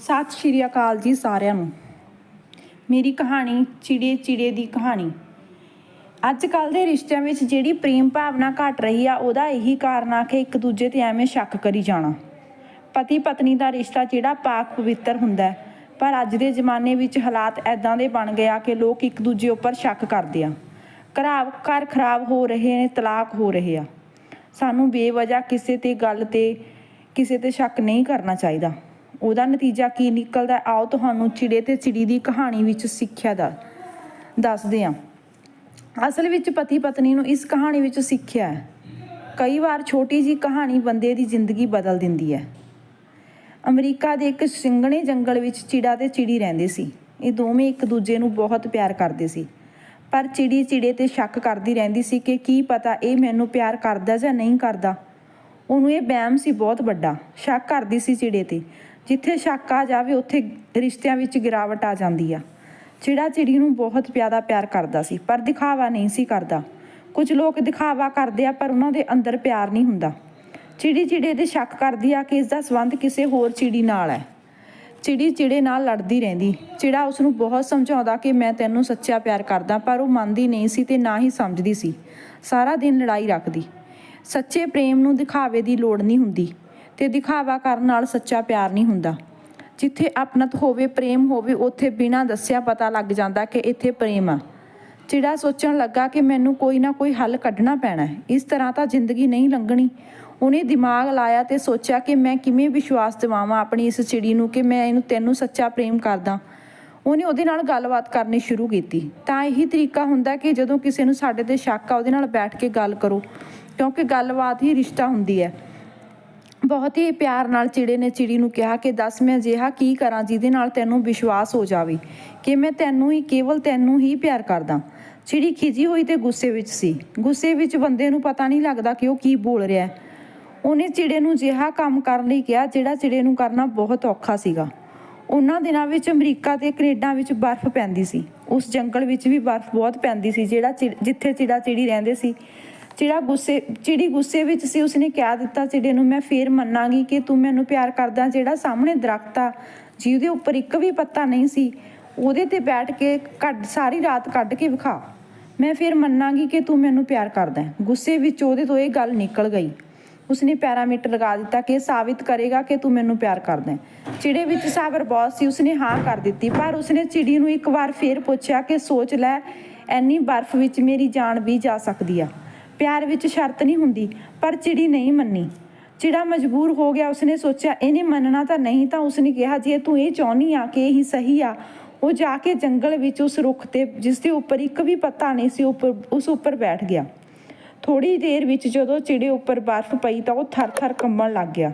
ਸਤਿ ਸ਼੍ਰੀ ਅਕਾਲ ਜੀ ਸਾਰਿਆਂ ਨੂੰ। ਮੇਰੀ ਕਹਾਣੀ ਚਿੜੇ ਚਿੜੇ ਦੀ ਕਹਾਣੀ। ਅੱਜ ਕੱਲ ਦੇ ਰਿਸ਼ਤਿਆਂ ਵਿੱਚ ਜਿਹੜੀ ਪ੍ਰੇਮ ਭਾਵਨਾ ਘਟ ਰਹੀ ਆ, ਉਹਦਾ ਇਹੀ ਕਾਰਨ ਆ ਕਿ ਇੱਕ ਦੂਜੇ ਤੇ ਐਵੇਂ ਸ਼ੱਕ ਕਰੀ ਜਾਣਾ। ਪਤੀ ਪਤਨੀ ਦਾ ਰਿਸ਼ਤਾ ਜਿਹੜਾ ਪਾਕ ਪਵਿੱਤਰ ਹੁੰਦਾ ਪਰ ਅੱਜ ਦੇ ਜ਼ਮਾਨੇ ਵਿੱਚ ਹਾਲਾਤ ਐਦਾਂ ਦੇ ਬਣ ਗਏ ਆ ਕਿ ਲੋਕ ਇੱਕ ਦੂਜੇ ਉੱਪਰ ਸ਼ੱਕ ਕਰਦੇ ਆ। ਘਰਾਬ ਘਰ ਖਰਾਬ ਹੋ ਰਹੇ ਨੇ, ਤਲਾਕ ਹੋ ਰਹੇ ਆ। ਸਾਨੂੰ ਬੇਵਜ੍ਹਾ ਕਿਸੇ ਤੇ ਗੱਲ ਤੇ, ਕਿਸੇ ਤੇ ਸ਼ੱਕ ਨਹੀਂ ਕਰਨਾ ਚਾਹੀਦਾ। ਉਹਦਾ ਨਤੀਜਾ ਕੀ ਨਿਕਲਦਾ? ਆਓ ਤੁਹਾਨੂੰ ਚਿੜੇ ਤੇ ਚਿੜੀ ਦੀ ਕਹਾਣੀ ਵਿੱਚ ਸਿੱਖਿਆ ਦਾ ਦੱਸਦੇ ਹਾਂ। ਅਸਲ ਵਿੱਚ ਪਤੀ ਪਤਨੀ ਨੂੰ ਇਸ ਕਹਾਣੀ ਵਿੱਚ ਸਿੱਖਿਆ ਹੈ। ਕਈ ਵਾਰ ਛੋਟੀ ਜੀ ਕਹਾਣੀ ਬੰਦੇ ਦੀ ਜ਼ਿੰਦਗੀ ਬਦਲ ਦਿੰਦੀ ਹੈ। ਅਮਰੀਕਾ ਦੇ ਇੱਕ ਸਿੰਗਣੇ ਜੰਗਲ ਵਿੱਚ ਚਿੜਾ ਤੇ ਚਿੜੀ ਰਹਿੰਦੇ ਸੀ। ਇਹ ਦੋਵੇਂ ਇੱਕ ਦੂਜੇ ਨੂੰ ਬਹੁਤ ਪਿਆਰ ਕਰਦੇ ਸੀ। ਪਰ ਚਿੜੀ ਚਿੜੇ ਤੇ ਸ਼ੱਕ ਕਰਦੀ ਰਹਿੰਦੀ ਸੀ ਕਿ ਕੀ ਪਤਾ ਇਹ ਮੈਨੂੰ ਪਿਆਰ ਕਰਦਾ ਜਾਂ ਨਹੀਂ ਕਰਦਾ। ਉਹਨੂੰ ਇਹ ਵਹਿਮ ਸੀ ਬਹੁਤ ਵੱਡਾ। ਸ਼ੱਕ ਕਰਦੀ ਸੀ ਚਿੜੇ ਤੇ। ਜਿੱਥੇ ਸ਼ੱਕ ਆ ਜਾਵੇ, ਉੱਥੇ ਰਿਸ਼ਤਿਆਂ ਵਿੱਚ ਗਿਰਾਵਟ ਆ ਜਾਂਦੀ ਆ। ਚਿੜਾ ਚਿੜੀ ਨੂੰ ਬਹੁਤ ਜ਼ਿਆਦਾ ਪਿਆਰ ਕਰਦਾ ਸੀ, ਪਰ ਦਿਖਾਵਾ ਨਹੀਂ ਸੀ ਕਰਦਾ। ਕੁਝ ਲੋਕ ਦਿਖਾਵਾ ਕਰਦੇ ਆ, ਪਰ ਉਹਨਾਂ ਦੇ ਅੰਦਰ ਪਿਆਰ ਨਹੀਂ ਹੁੰਦਾ। ਚਿੜੀ ਚਿੜੇ ਦੇ ਸ਼ੱਕ ਕਰਦੀ ਆ ਕਿ ਇਸ ਦਾ ਸੰਬੰਧ ਕਿਸੇ ਹੋਰ ਚਿੜੀ ਨਾਲ ਹੈ। ਚਿੜੀ ਚਿੜੇ ਨਾਲ ਲੜਦੀ ਰਹਿੰਦੀ। ਚਿੜਾ ਉਸ ਨੂੰ ਬਹੁਤ ਸਮਝਾਉਂਦਾ ਕਿ ਮੈਂ ਤੈਨੂੰ ਸੱਚਾ ਪਿਆਰ ਕਰਦਾ, ਪਰ ਉਹ ਮੰਨਦੀ ਨਹੀਂ ਸੀ ਤੇ ਨਾ ਹੀ ਸਮਝਦੀ ਸੀ। ਸਾਰਾ ਦਿਨ ਲੜਾਈ ਰੱਖਦੀ। ਸੱਚੇ ਪ੍ਰੇਮ ਨੂੰ ਦਿਖਾਵੇ ਦੀ ਲੋੜ ਨਹੀਂ ਹੁੰਦੀ। ਤੇ ਦਿਖਾਵਾ ਕਰਨ ਨਾਲ ਸੱਚਾ ਪਿਆਰ ਨਹੀਂ ਹੁੰਦਾ। ਜਿੱਥੇ ਆਪਣਤ ਹੋਵੇ, ਪ੍ਰੇਮ ਹੋਵੇ, ਉੱਥੇ ਬਿਨਾਂ ਦੱਸਿਆ ਪਤਾ ਲੱਗ ਜਾਂਦਾ ਕਿ ਇੱਥੇ ਪ੍ਰੇਮ ਆ। ਚਿੜਾ ਸੋਚਣ ਲੱਗਾ ਕਿ ਮੈਨੂੰ ਕੋਈ ਨਾ ਕੋਈ ਹੱਲ ਕੱਢਣਾ ਪੈਣਾ ਹੈ, ਇਸ ਤਰ੍ਹਾਂ ਤਾਂ ਜ਼ਿੰਦਗੀ ਨਹੀਂ ਲੰਘਣੀ। ਉਹਨੇ ਦਿਮਾਗ ਲਾਇਆ ਤੇ ਸੋਚਿਆ ਕਿ ਮੈਂ ਕਿਵੇਂ ਵਿਸ਼ਵਾਸ ਦਿਵਾਵਾਂ ਆਪਣੀ ਇਸ ਚਿੜੀ ਨੂੰ ਕਿ ਮੈਂ ਇਹਨੂੰ ਤੈਨੂੰ ਸੱਚਾ ਪ੍ਰੇਮ ਕਰਦਾ। ਉਹਨੇ ਉਹਦੇ ਨਾਲ ਗੱਲਬਾਤ ਕਰਨੀ ਸ਼ੁਰੂ ਕੀਤੀ। ਤਾਂ ਇਹੀ ਤਰੀਕਾ ਹੁੰਦਾ ਕਿ ਜਦੋਂ ਕਿਸੇ ਨੂੰ ਸਾਡੇ ਤੇ ਸ਼ੱਕ ਆ, ਉਹਦੇ ਨਾਲ ਬੈਠ ਕੇ ਗੱਲ ਕਰੋ। ਕਿਉਂਕਿ ਗੱਲਬਾਤ ਹੀ ਰਿਸ਼ਤਾ ਹੁੰਦੀ ਹੈ। ਬਹੁਤ ਹੀ ਪਿਆਰ ਨਾਲ ਚਿੜੇ ਨੇ ਚਿੜੀ ਨੂੰ ਕਿਹਾ ਕਿ ਦੱਸ ਮੈਂ ਅਜਿਹਾ ਕੀ ਕਰਾਂ ਜਿਹਦੇ ਨਾਲ ਤੈਨੂੰ ਵਿਸ਼ਵਾਸ ਹੋ ਜਾਵੇ ਕਿ ਮੈਂ ਤੈਨੂੰ ਹੀ ਕੇਵਲ ਤੈਨੂੰ ਹੀ ਪਿਆਰ ਕਰਦਾ। ਚਿੜੀ ਖਿਜੀ ਹੋਈ ਤੇ ਗੁੱਸੇ ਵਿੱਚ ਸੀ। ਗੁੱਸੇ ਵਿੱਚ ਬੰਦੇ ਨੂੰ ਪਤਾ ਨਹੀਂ ਲੱਗਦਾ ਕਿ ਉਹ ਕੀ ਬੋਲ ਰਿਹਾ ਹੈ। ਉਹਨੇ ਚਿੜੇ ਨੂੰ ਅਜਿਹਾ ਕੰਮ ਕਰਨ ਲਈ ਕਿਹਾ ਜਿਹੜਾ ਚਿੜੇ ਨੂੰ ਕਰਨਾ ਬਹੁਤ ਔਖਾ ਸੀਗਾ। ਉਹਨਾਂ ਦਿਨਾਂ ਵਿੱਚ ਅਮਰੀਕਾ ਤੇ ਕੈਨੇਡਾ ਵਿੱਚ ਬਰਫ਼ ਪੈਂਦੀ ਸੀ। ਉਸ ਜੰਗਲ ਵਿੱਚ ਵੀ ਬਰਫ਼ ਬਹੁਤ ਪੈਂਦੀ ਸੀ ਜਿਹੜਾ ਚਿ- ਜਿੱਥੇ ਚਿੜਾ ਚਿੜੀ ਰਹਿੰਦੇ ਸੀ। ਚਿੜਾ ਗੁੱਸੇ ਚਿੜੀ ਗੁੱਸੇ ਵਿੱਚ ਸੀ, ਉਸਨੇ ਕਹਿ ਦਿੱਤਾ ਚਿੜੇ ਨੂੰ ਮੈਂ ਫੇਰ ਮੰਨਾਂਗੀ ਕਿ ਤੂੰ ਮੈਨੂੰ ਪਿਆਰ ਕਰਦਾ ਜਿਹੜਾ ਸਾਹਮਣੇ ਦਰਖਤ ਆ, ਜਿਹਦੇ ਉੱਪਰ ਇੱਕ ਵੀ ਪੱਤਾ ਨਹੀਂ ਸੀ, ਉਹਦੇ ਤੇ ਬੈਠ ਕੇ ਕੱਢ, ਸਾਰੀ ਰਾਤ ਕੱਢ ਕੇ ਵਿਖਾ ਮੈਂ ਫਿਰ ਮੰਨਾਂਗੀ ਕਿ ਤੂੰ ਮੈਨੂੰ ਪਿਆਰ ਕਰਦਾ ਹੈ। ਗੁੱਸੇ ਵਿੱਚ ਉਹਦੇ ਤੋਂ ਇਹ ਗੱਲ ਨਿਕਲ ਗਈ ਉਸਨੇ ਪੈਰਾਮੀਟਰ ਲਗਾ ਦਿੱਤਾ ਕਿ ਸਾਬਿਤ ਕਰੇਗਾ ਕਿ ਤੂੰ ਮੈਨੂੰ ਪਿਆਰ ਕਰਦਾ ਹੈ। ਚਿੜੇ ਵਿੱਚ ਸਾਬਰ ਬਹੁਤ ਸੀ, ਉਸਨੇ ਹਾਂ ਕਰ ਦਿੱਤੀ, ਪਰ ਉਸਨੇ ਚਿੜੀ ਨੂੰ ਇੱਕ ਵਾਰ ਫੇਰ ਪੁੱਛਿਆ ਕਿ ਸੋਚ ਲੈ, ਐਨੀ ਬਰਫ਼ ਵਿੱਚ ਮੇਰੀ ਜਾਨ ਵੀ ਜਾ ਸਕਦੀ ਆ ਪਿਆਰ ਵਿੱਚ ਸ਼ਰਤ ਨਹੀਂ ਹੁੰਦੀ, ਪਰ ਚਿੜੀ ਨਹੀਂ ਮੰਨੀ। ਚਿੜਾ ਮਜਬੂਰ ਹੋ ਗਿਆ, ਉਸਨੇ ਸੋਚਿਆ ਇਹਨੇ ਮੰਨਣਾ ਤਾਂ ਨਹੀਂ, ਤਾਂ ਉਸਨੇ ਕਿਹਾ, ਜੇ ਤੂੰ ਇਹ ਚਾਹੁੰਦੀ ਆ ਕਿ ਇਹੀ ਸਹੀ ਆ, ਉਹ ਜਾ ਕੇ ਜੰਗਲ ਵਿੱਚ ਉਸ ਰੁੱਖ ਤੇ, ਜਿਸ ਦੇ ਉੱਪਰ ਇੱਕ ਵੀ ਪੱਤਾ ਨਹੀਂ ਸੀ, ਉੱਪਰ, ਉਸ ਉੱਪਰ ਬੈਠ ਗਿਆ। ਥੋੜੀ ਦੇਰ ਵਿੱਚ ਜਦੋਂ ਚਿੜੇ ਉੱਪਰ ਬਰਫ਼ ਪਈ ਤਾਂ ਉਹ ਥਰ-ਥਰ ਕੰਬਣ ਲੱਗ ਗਿਆ।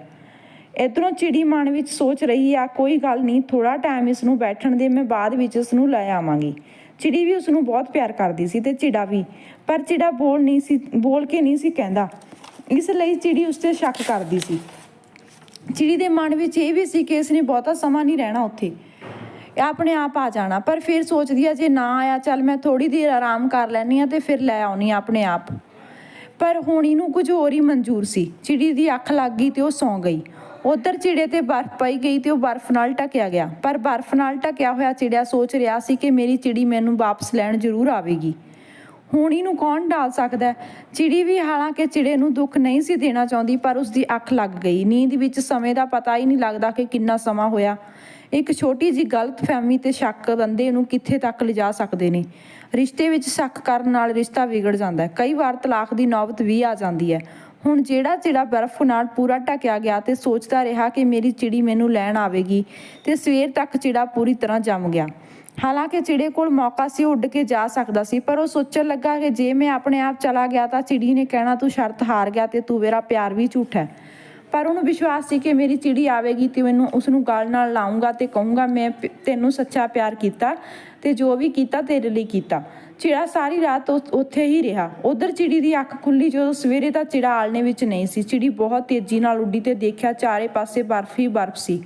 ਇਧਰੋਂ ਚਿੜੀ ਮਨ ਵਿੱਚ ਸੋਚ ਰਹੀ ਆ, ਕੋਈ ਗੱਲ ਨਹੀਂ ਥੋੜਾ ਟਾਈਮ ਇਸ ਨੂੰ ਬੈਠਣ ਦੇ, ਮੈਂ ਬਾਅਦ ਵਿੱਚ ਇਸ ਨੂੰ ਲੈ ਆਵਾਂਗੀ। ਚਿੜੀ ਵੀ ਉਸ ਨੂੰ ਬਹੁਤ ਪਿਆਰ ਕਰਦੀ ਸੀ ਤੇ ਚਿੜਾ ਵੀ, ਪਰ ਚਿੜਾ ਬੋਲ ਨਹੀਂ ਸੀ, ਬੋਲ ਕੇ ਨਹੀਂ ਸੀ ਕਹਿੰਦਾ। ਇਸ ਲਈ ਚਿੜੀ ਉਸ ਤੇ ਸ਼ੱਕ ਕਰਦੀ ਸੀ। ਚਿੜੀ ਦੇ ਮਨ ਵਿੱਚ ਇਹ ਵੀ ਸੀ ਕਿ ਇਸ ਨੇ ਬਹੁਤਾ ਸਮਾਂ ਨਹੀਂ ਰਹਿਣਾ ਉੱਥੇ। ਆਪਣੇ ਆਪ ਆ ਜਾਣਾ, ਪਰ ਫਿਰ ਸੋਚਦੀ ਆ, ਜੇ ਨਾ ਆਇਆ, ਚੱਲ ਮੈਂ ਥੋੜੀ ਦੇਰ ਆਰਾਮ ਕਰ ਲੈਣੀ ਆ ਤੇ ਫਿਰ ਲੈ ਆਉਣੀ ਆ ਆਪਣੇ ਆਪ। ਪਰ ਹੁਣ ਇਹਨੂੰ ਕੁਝ ਹੋਰ ਹੀ ਮਨਜ਼ੂਰ ਸੀ। ਚਿੜੀ ਦੀ ਅੱਖ ਲੱਗ ਗਈ ਤੇ ਉਹ ਸੌਂ ਗਈ। ਉਧਰ ਚਿੜੇ ਤੇ ਬਰਫ਼ ਪਈ ਗਈ ਤੇ ਉਹ ਬਰਫ਼ ਨਾਲ ਢਕਿਆ ਗਿਆ। ਪਰ ਬਰਫ਼ ਨਾਲ ਢਕਿਆ ਹੋਇਆ ਚਿੜਿਆ ਸੋਚ ਰਿਹਾ ਸੀ ਕਿ ਮੇਰੀ ਚਿੜੀ ਮੈਨੂੰ ਵਾਪਸ ਲੈਣ ਜ਼ਰੂਰ ਆਵੇਗੀ। ਹੁਣ ਇਹਨੂੰ ਕੌਣ ਡਾਲ ਸਕਦਾ ਚਿੜੀ ਵੀ ਹਾਲਾਂਕਿ ਚਿੜੇ ਨੂੰ ਦੁੱਖ ਨਹੀਂ ਸੀ ਦੇਣਾ ਚਾਹੁੰਦੀ, ਪਰ ਉਸ ਦੀ ਅੱਖ ਲੱਗ ਗਈ। ਨੀਂਦ ਵਿੱਚ ਸਮੇਂ ਦਾ ਪਤਾ ਹੀ ਨਹੀਂ ਲੱਗਦਾ ਕਿ ਕਿੰਨਾ ਸਮਾਂ ਹੋਇਆ। ਇੱਕ ਛੋਟੀ ਜੀ ਗਲਤਫਹਿਮੀ ਤੇ ਸ਼ੱਕ ਬੰਦੇ ਨੂੰ ਕਿੱਥੇ ਤੱਕ ਲਿਜਾ ਸਕਦੇ ਨੇ? ਰਿਸ਼ਤੇ ਵਿੱਚ ਸ਼ੱਕ ਕਰਨ ਨਾਲ ਰਿਸ਼ਤਾ ਵਿਗੜ ਜਾਂਦਾ ਹੈ। ਕਈ ਵਾਰ ਤਲਾਕ ਦੀ ਨੌਬਤ ਵੀ ਆ ਜਾਂਦੀ ਹੈ। ਹੁਣ ਜਿਹੜਾ ਚਿੜਾ ਬਰਫ਼ ਨਾਲ ਪੂਰਾ ਢਕਿਆ ਗਿਆ ਤੇ ਸੋਚਦਾ ਰਿਹਾ ਕਿ ਮੇਰੀ ਚਿੜੀ ਮੈਨੂੰ ਲੈਣ ਆਵੇਗੀ ਤੇ ਸਵੇਰ ਤੱਕ ਚਿੜਾ ਪੂਰੀ ਤਰ੍ਹਾਂ ਜੰਮ ਗਿਆ। ਹਾਲਾਂਕਿ ਚਿੜੇ ਕੋਲ ਮੌਕਾ ਸੀ, ਉੱਡ ਕੇ ਜਾ ਸਕਦਾ ਸੀ, ਪਰ ਉਹ ਸੋਚਣ ਲੱਗਾ ਕਿ ਜੇ ਮੈਂ ਆਪਣੇ ਆਪ ਚਲਾ ਗਿਆ ਤਾਂ ਚਿੜੀ ਨੇ ਕਹਿਣਾ, ਤੂੰ ਸ਼ਰਤ ਹਾਰ ਗਿਆ ਤੇ ਤੂੰ ਮੇਰਾ ਪਿਆਰ ਵੀ ਝੂਠਾ ਹੈ। ਪਰ ਉਹਨੂੰ ਵਿਸ਼ਵਾਸ ਸੀ ਕਿ ਮੇਰੀ ਚਿੜੀ ਆਵੇਗੀ ਤੇ ਮੈਨੂੰ ਉਸ ਨੂੰ ਗਲ ਨਾਲ ਲਾਉਂਗਾ ਤੇ ਕਹੂੰਗਾ, ਮੈਂ ਤੈਨੂੰ ਸੱਚਾ ਪਿਆਰ ਕੀਤਾ ਤੇ ਜੋ ਵੀ ਕੀਤਾ ਤੇਰੇ ਲਈ ਕੀਤਾ। ਚਿੜਾ ਸਾਰੀ ਰਾਤ ਉੱਥੇ ਹੀ ਰਿਹਾ। ਉਧਰ ਚਿੜੀ ਦੀ ਅੱਖ ਖੁੱਲੀ ਜਦੋਂ ਸਵੇਰੇ ਤਾਂ ਚਿੜਾ ਆਲਣੇ ਵਿੱਚ ਨਹੀਂ ਸੀ। ਚਿੜੀ ਬਹੁਤ ਤੇਜ਼ੀ ਨਾਲ ਉੱਡੀ ਤੇ ਦੇਖਿਆ ਚਾਰੇ ਪਾਸੇ ਬਰਫ਼ ਹੀ ਬਰਫ਼ ਸੀ।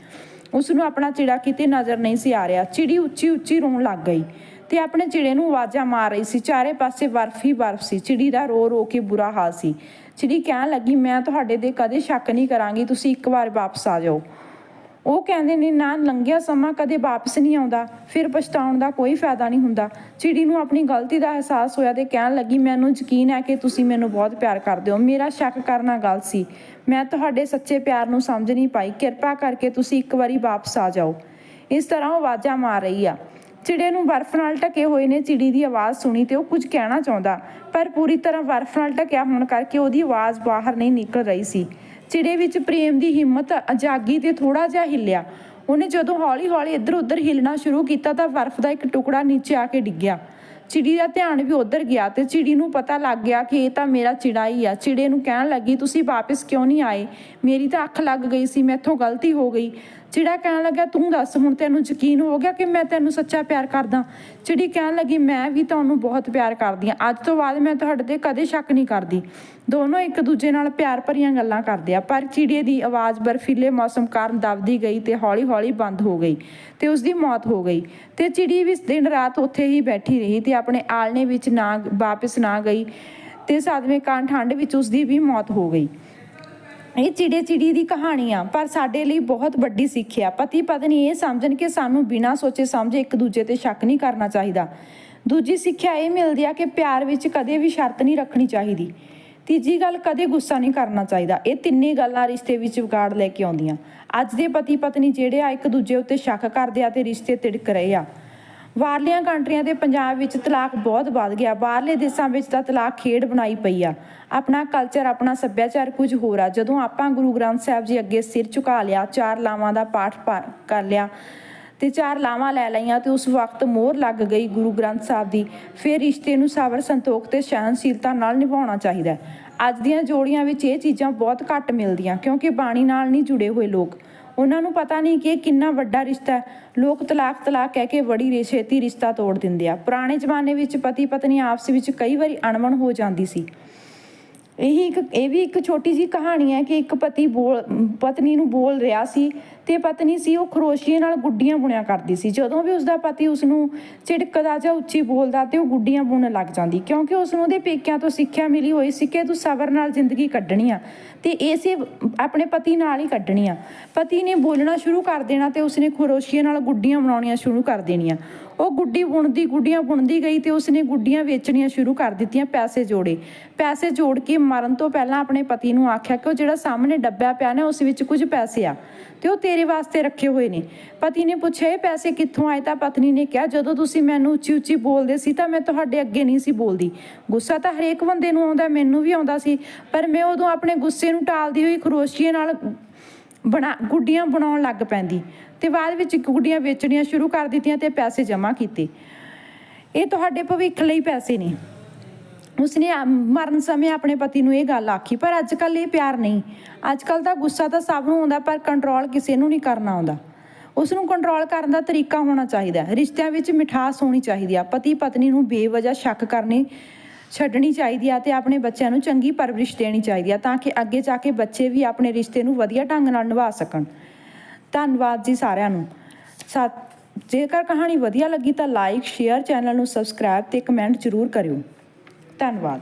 ਉਸ ਨੂੰ ਆਪਣਾ ਚਿੜਾ ਕਿਤੇ ਨਜ਼ਰ ਨਹੀਂ ਸੀ ਆ ਰਿਹਾ। ਚਿੜੀ ਉੱਚੀ ਉੱਚੀ ਰੋਣ ਲੱਗ ਗਈ ਤੇ ਆਪਣੇ ਚਿੜੇ ਨੂੰ ਆਵਾਜ਼ਾਂ ਮਾਰ ਰਹੀ ਸੀ। ਚਾਰੇ ਪਾਸੇ ਬਰਫ਼ ਹੀ ਬਰਫ਼ ਸੀ। ਚਿੜੀ ਦਾ ਰੋ ਰੋ ਕੇ ਬੁਰਾ ਹਾਲ ਸੀ। ਚਿੜੀ ਕਹਿਣ ਲੱਗੀ, ਮੈਂ ਤੁਹਾਡੇ ਤੇ ਕਦੇ ਸ਼ੱਕ ਨਹੀਂ ਕਰਾਂਗੀ। ਤੁਸੀਂ ਇੱਕ ਵਾਰ ਵਾਪਸ ਆ ਜਾਓ। ਉਹ ਕਹਿੰਦੇ ਨੇ, ਨਾ ਲੰਘਿਆ ਸਮਾਂ ਕਦੇ ਵਾਪਸ ਨਹੀਂ ਆਉਂਦਾ। ਫਿਰ ਪਛਤਾਉਣ ਦਾ ਕੋਈ ਫਾਇਦਾ ਨਹੀਂ ਹੁੰਦਾ। ਚਿੜੀ ਨੂੰ ਆਪਣੀ ਗਲਤੀ ਦਾ ਅਹਿਸਾਸ ਹੋਇਆ ਤੇ ਕਹਿਣ ਲੱਗੀ, ਮੈਨੂੰ ਯਕੀਨ ਹੈ ਕਿ ਤੁਸੀਂ ਮੈਨੂੰ ਬਹੁਤ ਪਿਆਰ ਕਰਦੇ ਹੋ। ਮੇਰਾ ਸ਼ੱਕ ਕਰਨਾ ਗਲਤ ਸੀ। ਮੈਂ ਤੁਹਾਡੇ ਸੱਚੇ ਪਿਆਰ ਨੂੰ ਸਮਝ ਨਹੀਂ ਪਾਈ। ਕਿਰਪਾ ਕਰਕੇ ਤੁਸੀਂ ਇੱਕ ਵਾਰੀ ਵਾਪਸ ਆ ਜਾਓ। ਇਸ ਤਰ੍ਹਾਂ ਉਹ ਆਵਾਜ਼ਾਂ ਮਾਰ ਰਹੀ ਆ। ਚਿੜੇ ਨੂੰ ਬਰਫ਼ ਨਾਲ ਢਕੇ ਹੋਏ ਨੇ। ਚਿੜੀ ਦੀ ਆਵਾਜ਼ ਸੁਣੀ ਤੇ ਉਹ ਕੁਝ ਕਹਿਣਾ ਚਾਹੁੰਦਾ, ਪਰ ਪੂਰੀ ਤਰ੍ਹਾਂ ਬਰਫ਼ ਨਾਲ ਢਕਿਆ ਹੋਣ ਕਰਕੇ ਉਹਦੀ ਆਵਾਜ਼ ਬਾਹਰ ਨਹੀਂ ਨਿਕਲ ਰਹੀ ਸੀ। ਚਿੜੇ ਵਿੱਚ ਪ੍ਰੇਮ ਦੀ ਹਿੰਮਤ ਜਾਗੀ ਤੇ ਥੋੜਾ ਜਿਹਾ ਹਿੱਲਿਆ। ਉਹਨੇ ਜਦੋਂ ਹੌਲੀ-ਹੌਲੀ ਇੱਧਰ-ਉੱਧਰ ਹਿੱਲਣਾ ਸ਼ੁਰੂ ਕੀਤਾ ਤਾਂ ਬਰਫ਼ ਦਾ ਇੱਕ ਟੁਕੜਾ ਨੀਚੇ ਆ ਕੇ ਡਿੱਗਿਆ। ਚਿੜੀ ਦਾ ਧਿਆਨ ਵੀ ਉੱਧਰ ਗਿਆ ਤੇ ਚਿੜੀ ਨੂੰ ਪਤਾ ਲੱਗ ਗਿਆ ਕਿ ਇਹ ਤਾਂ ਮੇਰਾ ਚਿੜਾ ਹੀ ਆ। ਚਿੜੇ ਨੂੰ ਕਹਿਣ ਲੱਗੀ, ਤੁਸੀਂ ਵਾਪਸ ਕਿਉਂ ਨਹੀਂ ਆਏ? ਮੇਰੀ ਤਾਂ ਅੱਖ ਲੱਗ ਗਈ ਸੀ, ਮੈਥੋਂ ਗਲਤੀ ਹੋ ਗਈ। ਚਿੜਾ ਕਹਿਣ ਲੱਗਾ, ਤੂੰ ਦੱਸ, ਹੁਣ ਤੈਨੂੰ ਯਕੀਨ ਹੋ ਗਿਆ ਕਿ ਮੈਂ ਤੈਨੂੰ ਸੱਚਾ ਪਿਆਰ ਕਰਦਾ? ਚਿੜੀ ਕਹਿਣ ਲੱਗੀ, ਮੈਂ ਵੀ ਤੁਹਾਨੂੰ ਬਹੁਤ ਪਿਆਰ ਕਰਦੀ ਹਾਂ। ਅੱਜ ਤੋਂ ਬਾਅਦ ਮੈਂ ਤੁਹਾਡੇ ਤੇ ਕਦੇ ਸ਼ੱਕ ਨਹੀਂ ਕਰਦੀ। ਦੋਨੋਂ ਇੱਕ ਦੂਜੇ ਨਾਲ ਪਿਆਰ ਭਰੀਆਂ ਗੱਲਾਂ ਕਰਦੇ ਆ। ਪਰ ਚਿੜੀਏ ਦੀ ਆਵਾਜ਼ ਬਰਫੀਲੇ ਮੌਸਮ ਕਾਰਨ ਦਬਦੀ ਗਈ ਤੇ ਹੌਲੀ-ਹੌਲੀ ਬੰਦ ਹੋ ਗਈ ਤੇ ਉਸ ਦੀ ਮੌਤ ਹੋ ਗਈ। ਤੇ ਚਿੜੀ ਵੀ ਦਿਨ ਰਾਤ ਉੱਥੇ ਹੀ ਬੈਠੀ ਰਹੀ ਤੇ ਆਪਣੇ ਆਲਣੇ ਵਿੱਚ ਨਾ, ਵਾਪਸ ਨਾ ਗਈ ਤੇ ਸਾਦਵੇਂ ਕਾਰਨ ਠੰਡ ਵਿੱਚ ਉਸ ਦੀ ਵੀ ਮੌਤ ਹੋ ਗਈ। ਇਹ ਚਿੜੇ ਚਿੜੀ ਦੀ ਕਹਾਣੀ ਆ, ਪਰ ਸਾਡੇ ਲਈ ਬਹੁਤ ਵੱਡੀ ਸਿੱਖਿਆ ਪਤੀ ਪਤਨੀ ਇਹ ਸਮਝਣ ਕਿ ਸਾਨੂੰ ਬਿਨਾਂ ਸੋਚੇ ਸਮਝੇ ਇੱਕ ਦੂਜੇ ਤੇ ਸ਼ੱਕ ਨਹੀਂ ਕਰਨਾ ਚਾਹੀਦਾ। ਦੂਜੀ ਸਿੱਖਿਆ ਇਹ ਮਿਲਦੀ ਆ ਕਿ ਪਿਆਰ ਵਿੱਚ ਕਦੇ ਵੀ ਸ਼ਰਤ ਨਹੀਂ ਰੱਖਣੀ ਚਾਹੀਦੀ। ਤੀਜੀ ਗੱਲ, ਕਦੇ ਗੁੱਸਾ ਨਹੀਂ ਕਰਨਾ ਚਾਹੀਦਾ। ਇਹ ਤਿੰਨੇ ਗੱਲਾਂ ਰਿਸ਼ਤੇ ਵਿੱਚ ਵਿਗਾੜ ਲੈ ਕੇ ਆਉਂਦੀਆਂ। ਅੱਜ ਦੇ ਪਤੀ ਪਤਨੀ ਜਿਹੜੇ ਆ, ਇੱਕ ਦੂਜੇ ਉੱਤੇ ਸ਼ੱਕ ਕਰਦੇ ਆ ਤੇ ਰਿਸ਼ਤੇ ਤਿੜਕ ਰਹੇ ਆ। ਬਾਹਰਲੀਆਂ ਕੰਟਰੀਆਂ ਤੇ ਪੰਜਾਬ ਵਿੱਚ ਤਲਾਕ ਬਹੁਤ ਵੱਧ ਗਿਆ। ਬਾਹਰਲੇ ਦੇਸ਼ਾਂ ਵਿੱਚ ਤਾਂ ਤਲਾਕ ਖੇਡ ਬਣਾਈ ਪਈ ਆ। ਆਪਣਾ ਕਲਚਰ ਆਪਣਾ ਸੱਭਿਆਚਾਰ ਕੁਝ ਹੋਰ ਆ। ਜਦੋਂ ਆਪਾਂ ਗੁਰੂ ਗ੍ਰੰਥ ਸਾਹਿਬ ਜੀ ਅੱਗੇ ਸਿਰ ਝੁਕਾ ਲਿਆ, ਚਾਰ ਲਾਵਾਂ ਦਾ ਪਾਠ ਪਾ- ਕਰ ਲਿਆ ਤੇ ਚਾਰ ਲਾਵਾਂ ਲੈ ਲਈਆਂ ਤੇ ਉਸ ਵਕਤ ਮੋਹਰ ਲੱਗ ਗਈ ਗੁਰੂ ਗ੍ਰੰਥ ਸਾਹਿਬ ਦੀ, ਫਿਰ ਰਿਸ਼ਤੇ ਨੂੰ ਸਬਰ ਸੰਤੋਖ ਤੇ ਸਹਿਨਸ਼ੀਲਤਾ ਨਾਲ ਨਿਭਾਉਣਾ ਚਾਹੀਦਾ ਅੱਜ ਦੀਆਂ ਜੋੜੀਆਂ ਵਿੱਚ ਇਹ ਚੀਜ਼ਾਂ ਬਹੁਤ ਘੱਟ ਮਿਲਦੀਆਂ ਕਿਉਂਕਿ ਬਾਣੀ ਨਾਲ ਨਹੀਂ ਜੁੜੇ ਹੋਏ ਲੋਕ। ਉਹਨਾਂ ਨੂੰ ਪਤਾ ਨਹੀਂ ਕਿ ਇਹ ਕਿੰਨਾ ਵੱਡਾ ਰਿਸ਼ਤਾ ਹੈ। ਲੋਕ ਤਲਾਕ ਤਲਾਕ ਕਹਿ ਕੇ ਬੜੀ ਰੇ- ਛੇਤੀ ਰਿਸ਼ਤਾ ਤੋੜ ਦਿੰਦੇ ਆ। ਪੁਰਾਣੇ ਜ਼ਮਾਨੇ ਵਿੱਚ ਪਤੀ ਪਤਨੀ ਆਪਸ ਵਿੱਚ ਕਈ ਵਾਰੀ ਅਣਬਣ ਹੋ ਜਾਂਦੀ ਸੀ। ਇਹੀ ਇੱਕ ਇਹ ਵੀ ਇੱਕ ਛੋਟੀ ਜੀ ਕਹਾਣੀ ਹੈ ਕਿ ਇੱਕ ਪਤੀ ਬੋਲ ਪਤਨੀ ਨੂੰ ਬੋਲ ਰਿਹਾ ਸੀ ਤੇ ਪਤਨੀ ਸੀ, ਉਹ ਖਰੋਸ਼ੀਏ ਨਾਲ ਗੁੱਡੀਆਂ ਬੁਣਿਆ ਕਰਦੀ ਸੀ। ਜਦੋਂ ਵੀ ਉਸਦਾ ਪਤੀ ਉਸ ਨੂੰ ਝਿੜਕਦਾ ਜਾਂ ਉੱਚੀ ਬੋਲਦਾ ਤੇ ਉਹ ਗੁੱਡੀਆਂ ਬੁਣਨ ਲੱਗ ਜਾਂਦੀ, ਕਿਉਂਕਿ ਉਸ ਨੂੰ ਉਹਦੇ ਪੇਕਿਆਂ ਤੋਂ ਸਿੱਖਿਆ ਮਿਲੀ ਹੋਈ ਸੀ ਕਿ ਤੂੰ ਸਬਰ ਨਾਲ ਜ਼ਿੰਦਗੀ ਕੱਢਣੀ ਆ ਤੇ ਇਸੇ ਆਪਣੇ ਪਤੀ ਨਾਲ ਹੀ ਕੱਢਣੀ ਆ। ਪਤੀ ਨੇ ਬੋਲਣਾ ਸ਼ੁਰੂ ਕਰ ਦੇਣਾ ਤੇ ਉਸਨੇ ਖਰੋਸ਼ੀਏ ਨਾਲ ਗੁੱਡੀਆਂ ਬਣਾਉਣੀਆਂ ਸ਼ੁਰੂ ਕਰ ਦੇਣੀਆਂ। ਉਹ ਗੁੱਡੀ ਬੁਣਦੀ, ਗੁੱਡੀਆਂ ਬੁਣਦੀ ਗਈ ਤੇ ਉਸਨੇ ਗੁੱਡੀਆਂ ਵੇਚਣੀਆਂ ਸ਼ੁਰੂ ਕਰ ਦਿੱਤੀਆਂ ਪੈਸੇ ਜੋੜੇ। ਪੈਸੇ ਜੋੜ ਕੇ ਮਰਨ ਤੋਂ ਪਹਿਲਾਂ ਆਪਣੇ ਪਤੀ ਨੂੰ ਆਖਿਆ ਕਿ ਉਹ ਜਿਹੜਾ ਸਾਹਮਣੇ ਡੱਬਾ ਪਿਆ ਨਾ, ਉਸ ਵਿੱਚ ਕੁਝ ਪੈਸੇ ਆ। ਤੇ ਉਹ ਤੇਰੇ ਵਾਸਤੇ ਰੱਖੇ ਹੋਏ ਨੇ। ਪਤੀ ਨੇ ਪੁੱਛਿਆ, ਇਹ ਪੈਸੇ ਕਿੱਥੋਂ ਆਏ? ਤਾਂ ਪਤਨੀ ਨੇ ਕਿਹਾ, ਜਦੋਂ ਤੁਸੀਂ ਮੈਨੂੰ ਉੱਚੀ ਉੱਚੀ ਬੋਲਦੇ ਸੀ ਤਾਂ ਮੈਂ ਤੁਹਾਡੇ ਅੱਗੇ ਨਹੀਂ ਸੀ ਬੋਲਦੀ। ਗੁੱਸਾ ਤਾਂ ਹਰੇਕ ਬੰਦੇ ਨੂੰ ਆਉਂਦਾ, ਮੈਨੂੰ ਵੀ ਆਉਂਦਾ ਸੀ, ਪਰ ਮੈਂ ਉਦੋਂ ਆਪਣੇ ਗੁੱਸੇ ਨੂੰ ਟਾਲਦੀ ਹੋਈ ਖਰੋਸ਼ੀਏ ਨਾਲ ਬਣਾ, ਗੁੱਡੀਆਂ ਬਣਾਉਣ ਲੱਗ ਪੈਂਦੀ। ਤੇ ਬਾਅਦ ਵਿੱਚ ਗੁੱਡੀਆਂ ਵੇਚਣੀਆਂ ਸ਼ੁਰੂ ਕਰ ਦਿੱਤੀਆਂ ਤੇ ਪੈਸੇ ਜਮ੍ਹਾਂ ਕੀਤੇ। ਇਹ ਤੁਹਾਡੇ ਭਵਿੱਖ ਲਈ ਪੈਸੇ ਨੇ। ਉਸਨੇ ਮਰਨ ਸਮੇਂ ਆਪਣੇ ਪਤੀ ਨੂੰ ਇਹ ਗੱਲ ਆਖੀ, ਪਰ ਅੱਜ ਕੱਲ ਇਹ ਪਿਆਰ ਨਹੀਂ। ਅੱਜ ਕੱਲ ਤਾਂ ਗੁੱਸਾ ਤਾਂ ਸਭ ਨੂੰ ਆਉਂਦਾ, ਪਰ ਕੰਟਰੋਲ ਕਿਸੇ ਨੂੰ ਨਹੀਂ ਕਰਨਾ ਆਉਂਦਾ। ਉਸ ਨੂੰ ਕੰਟਰੋਲ ਕਰਨ ਦਾ ਤਰੀਕਾ ਹੋਣਾ ਚਾਹੀਦਾ ਹੈ। ਰਿਸ਼ਤਿਆਂ ਵਿੱਚ ਮਿਠਾਸ ਹੋਣੀ ਚਾਹੀਦੀ ਆ। ਪਤੀ ਪਤਨੀ ਨੂੰ ਬੇਵਜ੍ਹਾ ਸ਼ੱਕ ਕਰਨੀ ਛੱਡਣੀ ਚਾਹੀਦੀ ਆ ਤੇ ਆਪਣੇ ਬੱਚਿਆਂ ਨੂੰ ਚੰਗੀ ਪਰਵਰਿਸ਼ ਦੇਣੀ ਚਾਹੀਦੀ ਆ, ਤਾਂ ਕਿ ਅੱਗੇ ਜਾ ਕੇ ਬੱਚੇ ਵੀ ਆਪਣੇ ਰਿਸ਼ਤੇ ਨੂੰ ਵਧੀਆ ਢੰਗ ਨਾਲ ਨਿਭਾ ਸਕਣ। ਧੰਨਵਾਦ ਜੀ ਸਾਰਿਆਂ ਨੂੰ। ਸਾ, ਜੇਕਰ ਕਹਾਣੀ ਵਧੀਆ ਲੱਗੀ ਤਾਂ ਲਾਈਕ ਸ਼ੇਅਰ ਚੈਨਲ ਨੂੰ ਸਬਸਕ੍ਰਾਈਬ ਤੇ ਕਮੈਂਟ ਜ਼ਰੂਰ ਕਰਿਓ। ਧੰਨਵਾਦ।